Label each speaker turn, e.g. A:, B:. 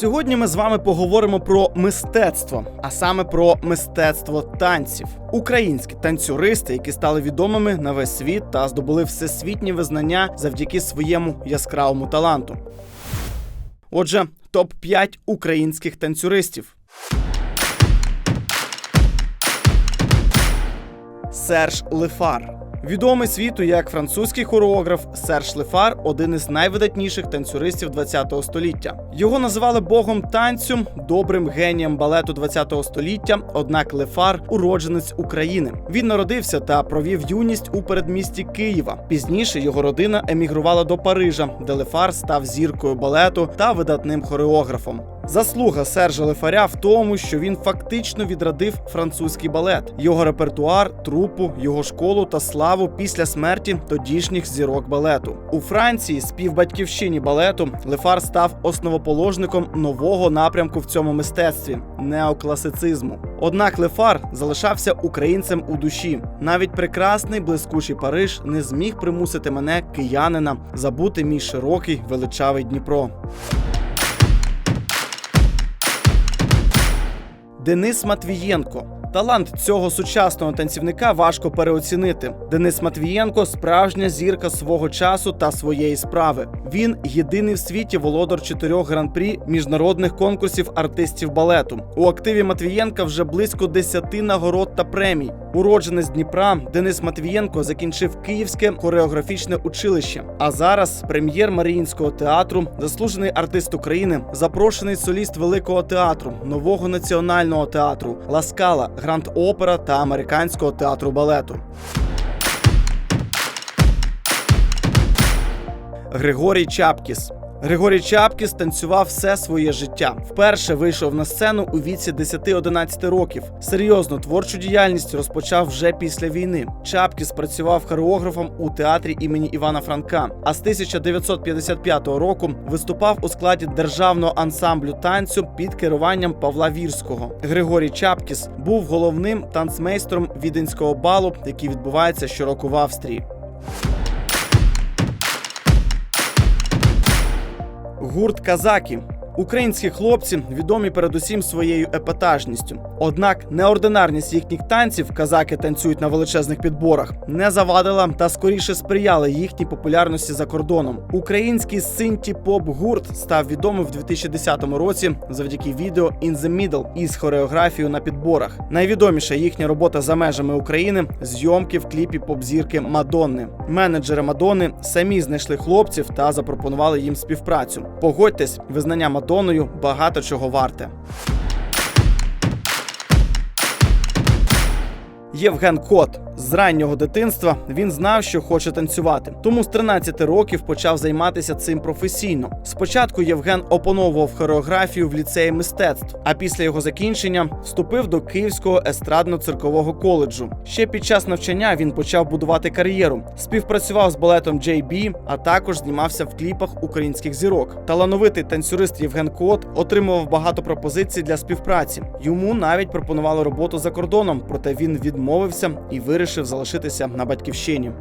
A: Сьогодні ми з вами поговоримо про мистецтво, а саме про мистецтво танців. Українські танцюристи, які стали відомими на весь світ та здобули всесвітнє визнання завдяки своєму яскравому таланту. Отже, топ 5 українських танцюристів. Серж Лефар. Відомий світу як французький хореограф Серж Лефар один із найвидатніших танцюристів ХХ століття. Його називали богом танцю, добрим генієм балету ХХ століття. Однак Лефар уродженець України. Він народився та провів юність у передмісті Києва. Пізніше його родина емігрувала до Парижа, де Лефар став зіркою балету та видатним хореографом. Заслуга Сержа Лефаря в тому, що він фактично відрадив французький балет, його репертуар, трупу, його школу та славу після смерті тодішніх зірок балету. У Франції, співбатьківщині балету, Лефар став основоположником нового напрямку в цьому мистецтві неокласицизму. Однак Лефар залишався українцем у душі. Навіть прекрасний блискучий Париж не зміг примусити мене, киянина, забути мій широкий величавий Дніпро. Денис Матвієнко. Талант цього сучасного танцівника важко переоцінити. Денис Матвієнко справжня зірка свого часу та своєї справи. Він єдиний в світі володар чотирьох гран-прі міжнародних конкурсів артистів балету. У активі Матвієнка вже близько 10 нагород та премій. Уродженець Дніпра Денис Матвієнко закінчив Київське хореографічне училище. А зараз прем'єр Маріїнського театру, заслужений артист України, запрошений соліст Великого театру, нового національного театру, Ласкала, Гранд Опера та Американського театру балету. Григорій Чапкіс. Григорій Чапкіс танцював все своє життя. Вперше вийшов на сцену у віці 10-11 років. Серйозну творчу діяльність розпочав вже після війни. Чапкіс працював хореографом у театрі імені Івана Франка. А з 1955 року виступав у складі державного ансамблю танцю під керуванням Павла Вірського. Григорій Чапкіс був головним танцмейстром віденського балу, який відбувається щороку в Австрії. Гурт Казаки. Українські хлопці відомі передусім своєю епатажністю. Однак неординарність їхніх танців казаки танцюють на величезних підборах, не завадила та скоріше сприяла їхній популярності за кордоном. Український синті поп гурт став відомим в 2010 році завдяки відео «In the Middle» із хореографією на підборах. Найвідоміша їхня робота за межами України зйомки в кліпі поп-зірки Мадонни. Менеджери Мадонни самі знайшли хлопців та запропонували їм співпрацю. Погодьтесь, визнання Мадонною багато чого варте. Євген Кот з раннього дитинства він знав, що хоче танцювати. Тому з 13 років почав займатися цим професійно. Спочатку Євген опановував хореографію в ліцеї мистецтв, а після його закінчення вступив до Київського естрадно-циркового коледжу. Ще під час навчання він почав будувати кар'єру, співпрацював з балетом JB, а також знімався в кліпах українських зірок. Талановитий танцюрист Євген Кот отримував багато пропозицій для співпраці. Йому навіть пропонували роботу за кордоном, проте він відмовився і вирішив залишитися на батьківщині.